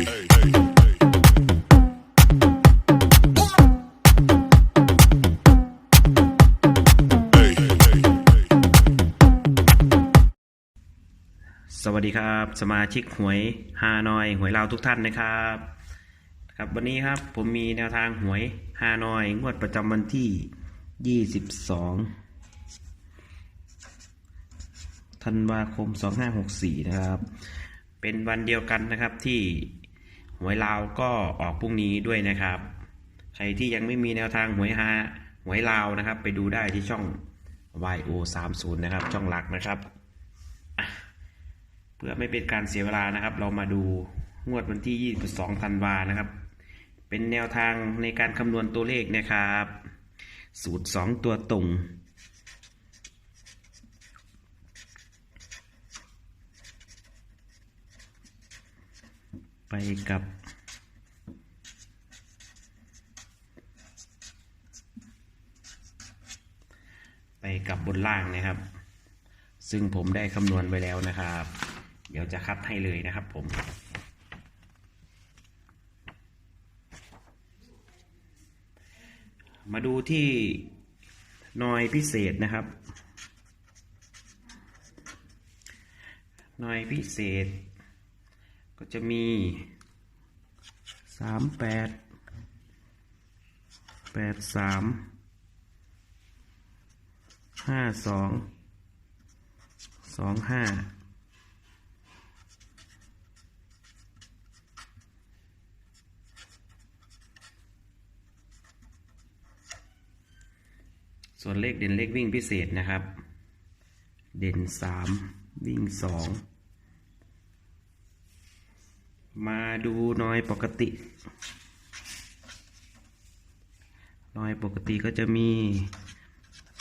สวัสดีครับ สมาชิกหวยฮานอยหวยลาวทุกท่านนะครับ ครับวันนี้ครับผมมีแนวทางหวยฮานอย งวดประจำวันที่ 22ธันวาคม 2564 นะครับ เป็นวันเดียวกันนะครับที่ หวยลาวก็ออกพรุ่งนี้ด้วยนะครับ ใครที่ยังไม่มีแนวทางหวยฮาหวยลาวนะครับ ไปดูได้ที่ช่อง YO 3 0นะครับ ช่องหลักนะครับ เพื่อไม่เป็นการเสียเวลานะครับ เรามาดูงวดวันที่ 22 ธันวานะครับ เป็นแนวทางในการคำนวณตัวเลขนะครับ สูตร 2 ตัวตรง ไปกับไปกับบนล่างนะครับ ซึ่งผมได้คำนวณไว้แล้วนะครับ เดี๋ยวจะคัดให้เลยนะครับผม มาดูที่หน่อยพิเศษนะครับหน่อยพิเศษ ก็จะมีสามแปดแปดสามห้าสองสองห้าส่วนเลขเด่นเลขวิ่งพิเศษนะครับ เด่นสามวิ่งสอง มาดูนอยปกติ นอยปกติก็จะมี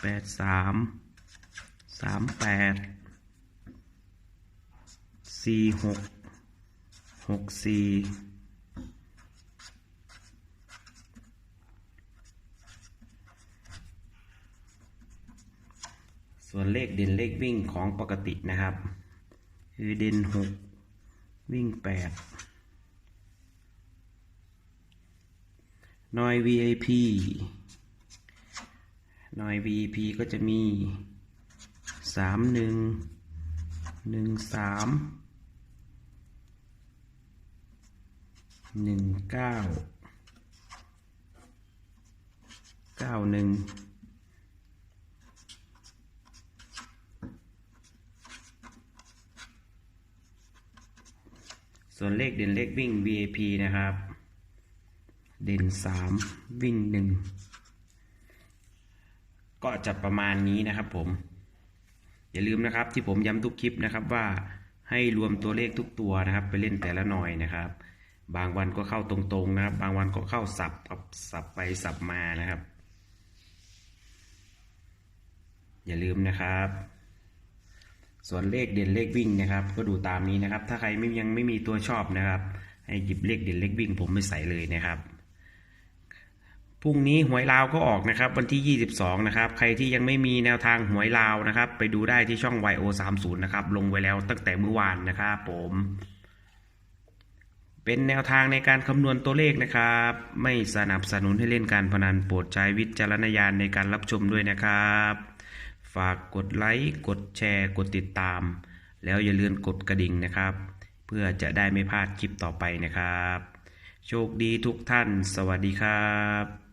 แปดสามสามแปดสี่หกหกสี่ส่วนเลขเด่นเลขวิ่งของปกตินะครับ คือเด่นหก วิ่งแปดนอย VIP นอย VIP ก็จะมีสามหนึ่งหนึ่งสามหนึ่งเก้าเก้าหนึ่ง ส่วนเลขเด่นเลขวิ่ง VIP นะครับ เด่นสามวิ่งหนึ่งก็จะประมาณนี้นะครับผม อย่าลืมนะครับที่ผมย้ำทุกคลิปนะครับว่าให้รวมตัวเลขทุกตัวนะครับ ไปเล่นแต่ละหน่อยนะครับ บางวันก็เข้าตรงๆนะครับ บางวันก็เข้าสับกับสับไปสับมานะครับ อย่าลืมนะครับ ส่วนเลขเด่นเลขวิ่งนะครับ ก็ดูตามนี้นะครับ ถ้าใครไม่ยังไม่มีตัวชอบนะครับ ให้หยิบเลขเด่นเลขวิ่ง ผมไปใส่เลยนะครับพรุ่งนี้หวยลาวก็ออกนะครับวันที่ 22 นะครับ ใครที่ยังไม่มีแนวทางหวยลาวนะครับ ไปดูได้ที่ช่อง YO 3 0นะครับ ลงไว้แล้วตั้งแต่เมื่อวานนะครับผม เป็นแนวทางในการคำนวณตัวเลขนะครับ ไม่สนับสนุนให้เล่นการพนันโปรดใช้วิจารณญาณในการรับชมด้วยนะครับ ฝากกดไลค์ กดแชร์ กดติดตาม แล้วอย่าลืมกดกระดิ่งนะครับ เพื่อจะได้ไม่พลาดคลิปต่อไปนะครับ โชคดีทุกท่าน สวัสดีครับ